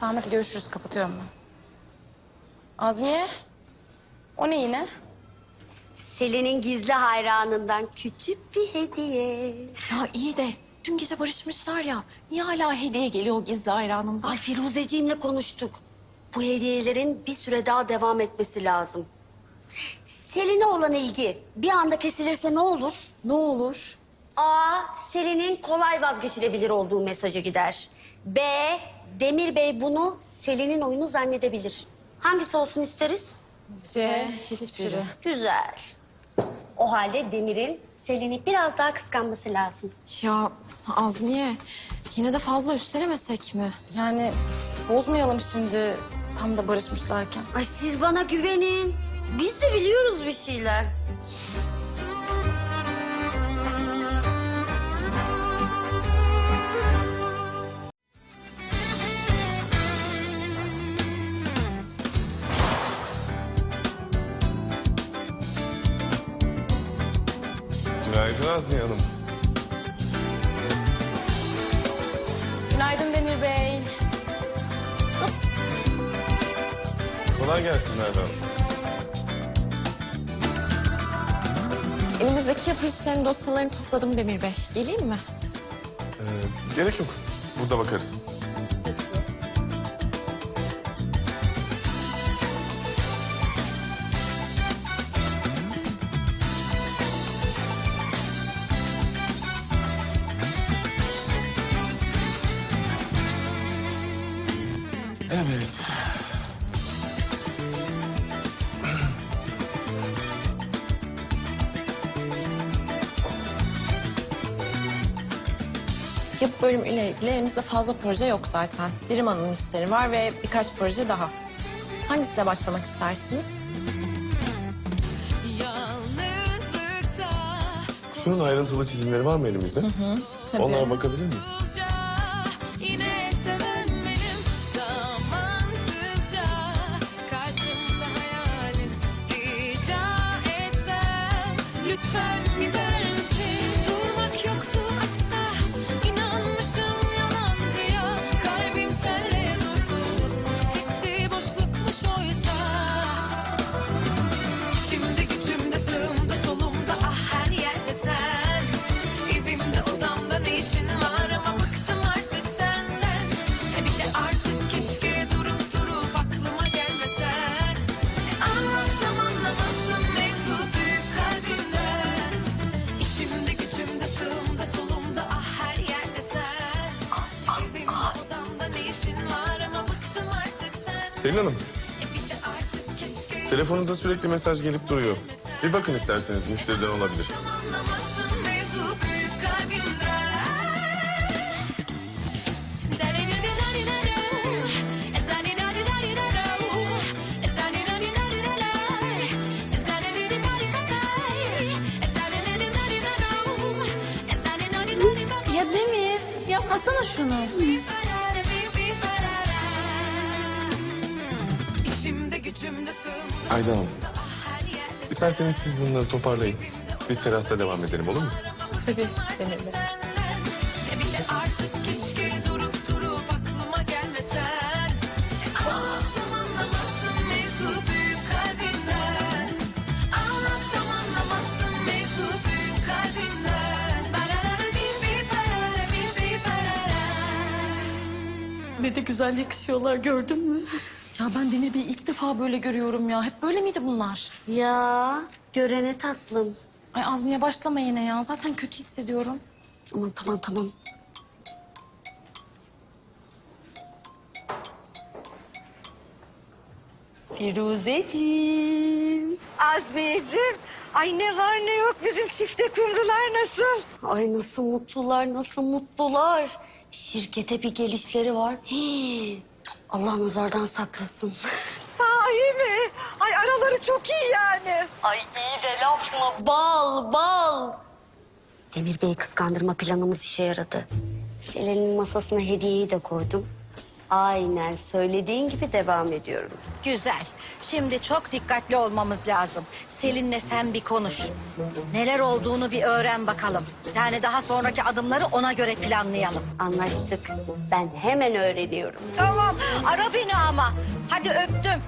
Tamam hadi görüşürüz. Kapatıyorum ben. Azmiye. O ne yine? Selin'in gizli hayranından küçük bir hediye. Ya iyi de dün gece barışmışlar ya. Niye hala hediye geliyor o gizli hayranımdan? Ay Firuzeciğimle konuştuk. Bu hediyelerin bir süre daha devam etmesi lazım. Selin'e olan ilgi bir anda kesilirse ne olur? Ne olur? A. Selin'in kolay vazgeçilebilir olduğu mesajı gider. B. Demir Bey bunu Selin'in oyunu zannedebilir. Hangisi olsun isteriz? C. Hiçbiri. Güzel. O halde Demir'in Selin'i biraz daha kıskanması lazım. Ya Azmiye yine de fazla üstelemesek mi? Yani bozmayalım şimdi tam da barışmışlarken. Ay siz bana güvenin. Biz de biliyoruz bir şeyler. Kolay gelsin Merve Hanım. Elimizdeki yapı işlerinin dosyalarını topladım Demir Bey. Geleyim mi? Ee, gerek yok. Burada bakarız. Yapı bölüm ile ilgili elimizde fazla proje yok zaten. Dirim Hanım'ın işleri var ve birkaç proje daha. Hangisiyle başlamak istersiniz? Şunun ayrıntılı çizimleri var mı elimizde? Hı, tabii. Onlara bakabilir miyim? Selin Hanım, telefonunuza sürekli mesaj gelip duruyor. Bir bakın isterseniz müşteriden olabilir. Ya Demir yapmasana şunu. Sığımda Ayda Hanım, isterseniz siz bunları toparlayın. Biz terasta devam edelim olur mu? Tabii Demir Bey. Ne de güzel yakışıyorlar gördün mü? Ya ben Demir Bey'i ilk defa böyle görüyorum ya. Hep böyle miydi bunlar? Ya görene tatlım. Ay Azmiye başlama yine ya. Zaten kötü hissediyorum. Aman tamam tamam. Firuzeciğim. Azmiyeciğim, ay ne var ne yok bizim çifte kumrular nasıl? Ay nasıl mutlular, nasıl mutlular. Şirkete bir gelişleri var. Hii, Allah nazardan saklasın. Sahi mi? Ay araları çok iyi yani. Ay iyi de laf mı? Bal, bal. Demir Bey kıskandırma planımız işe yaradı. Selen'in masasına hediyeyi de koydum. Aynen söylediğin gibi devam ediyorum. Güzel. Şimdi çok dikkatli olmamız lazım. Selin'le sen bir konuş. Neler olduğunu bir öğren bakalım. Yani daha sonraki adımları ona göre planlayalım. Anlaştık. Ben hemen öğreniyorum. Tamam. Ara beni ama. Hadi öptüm.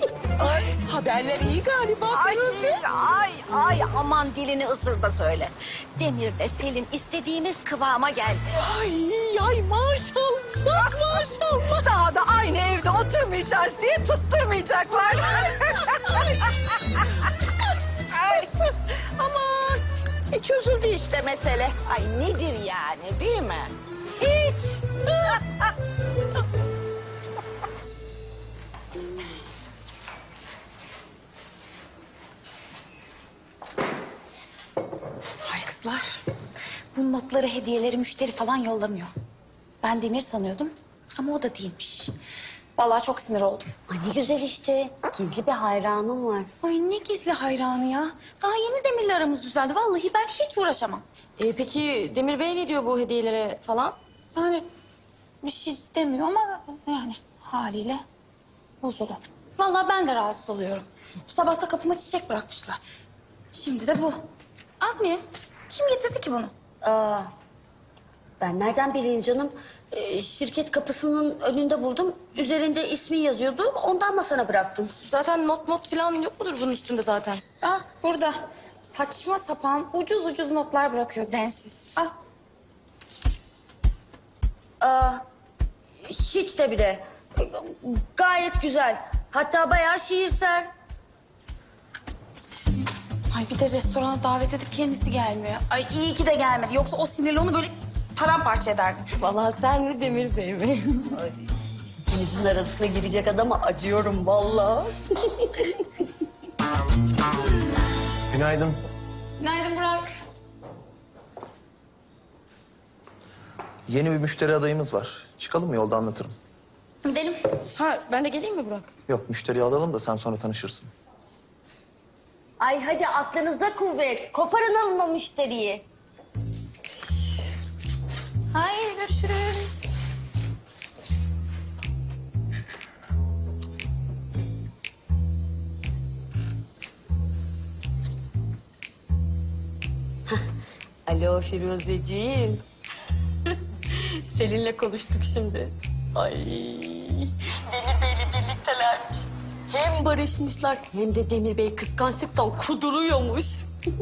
Haberler iyi galiba. Ay, ay, ay aman dilini ısır da söyle. Demir de Selin istediğimiz kıvama geldi. Ay ay maşallah maşallah. Daha da aynı evde oturmayacağız diye tutturmayacaklar. Ay. Aman e, çözüldü işte mesele. Ay nedir yani değil mi? Hiç. Kızlar. Bu notları, hediyeleri müşteri falan yollamıyor. Ben Demir sanıyordum ama o da değilmiş. Vallahi çok sinir oldum. Ay ne güzel işte. Gizli bir hayranım var. Ay ne gizli hayranı ya. Daha yeni Demir'le aramız düzeldi. Vallahi ben hiç uğraşamam. Ee, peki Demir Bey ne diyor bu hediyelere falan? Yani bir şey demiyor ama yani haliyle bozuldu. Vallahi ben de rahatsız oluyorum. Bu sabah da kapıma çiçek bırakmışlar. Şimdi de bu. Azmiye kim getirdi ki bunu? Aa, ben nereden bileyim canım? Ee, şirket kapısının önünde buldum. Üzerinde ismi yazıyordu. Ondan masana bıraktım. Zaten not not falan yok mudur bunun üstünde zaten? Ah burada. Saçma sapan ucuz ucuz notlar bırakıyor densiz. Al. Aa, hiç de bile. Gayet güzel. Hatta bayağı şiirsel. Ay bir de restorana davet edip kendisi gelmiyor. Ay iyi ki de gelmedi. Yoksa o sinirli onu böyle paramparça ederdim. Vallahi sen mi Demir Bey mi? İkinizin arasına girecek adama acıyorum vallahi. Günaydın. Günaydın Burak. Yeni bir müşteri adayımız var. Çıkalım mı yolda anlatırım. Gidelim. Ha ben de geleyim mi Burak? Yok müşteriyi alalım da sen sonra tanışırsın. Ay hadi aklınıza kuvvet. Koparın alın o müşteriyi. Hayır görüşürüz. Alo Firuzeciğim. Seninle konuştuk şimdi. Ay. Demir Bey'le birliktelermiş. Barışmışlar hem de Demir Bey kıskançlıktan kuduruyormuş.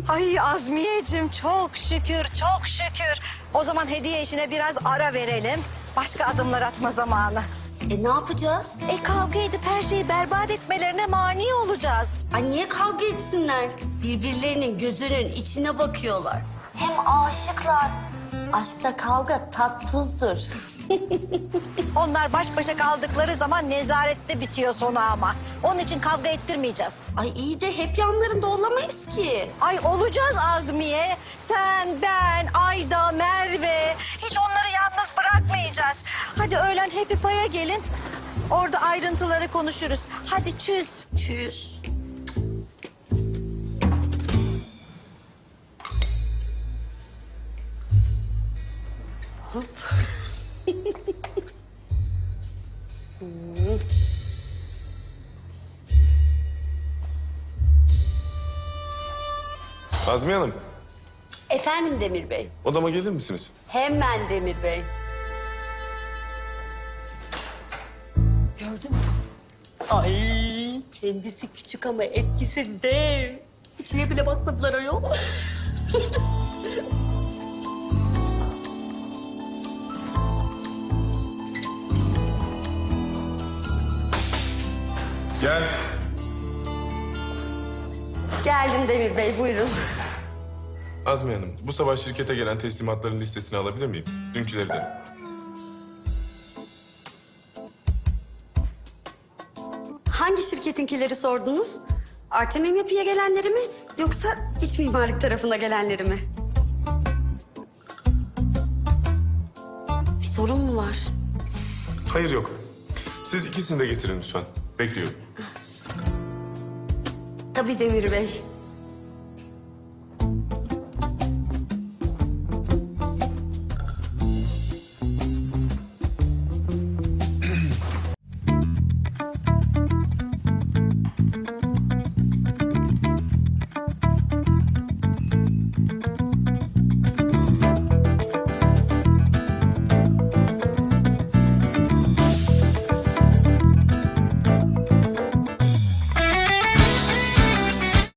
Ay Azmiyeciğim çok şükür, çok şükür. O zaman hediye işine biraz ara verelim. Başka adımlar atma zamanı. E ne yapacağız? E kavga edip her şeyi berbat etmelerine mani olacağız. Ay niye kavga etsinler? Birbirlerinin gözünün içine bakıyorlar. Hem aşıklar. Aşkta kavga tatsızdır. Onlar baş başa kaldıkları zaman nezarette bitiyor sonu ama. Onun için kavga ettirmeyeceğiz. Ay iyi de hep yanlarında olamayız ki. Ay olacağız Azmiye. Sen, ben, Ayda, Merve. Hiç onları yalnız bırakmayacağız. Hadi öğlen Happy Pay'a gelin. Orada ayrıntıları konuşuruz. Hadi çüz. Çüz. Hop. Hmm. Azmiye Hanım, Efendim Demir Bey. odama gelir misiniz? Hemen Demir Bey. Gördün mü? Ay kendisi küçük ama etkisi dev. İçine bile bakmadılar ayol. Gel. Geldim Demir Bey buyurun. Azmiye Hanım, bu sabah şirkete gelen teslimatların listesini alabilir miyim? Dünküleri de. Hangi şirketinkileri sordunuz? Artemim Yapı'ya gelenleri mi yoksa iç mimarlık tarafına gelenleri mi? Bir sorun mu var? Hayır yok. Siz ikisini de getirin lütfen. Bekliyorum. Tabii Demir Bey.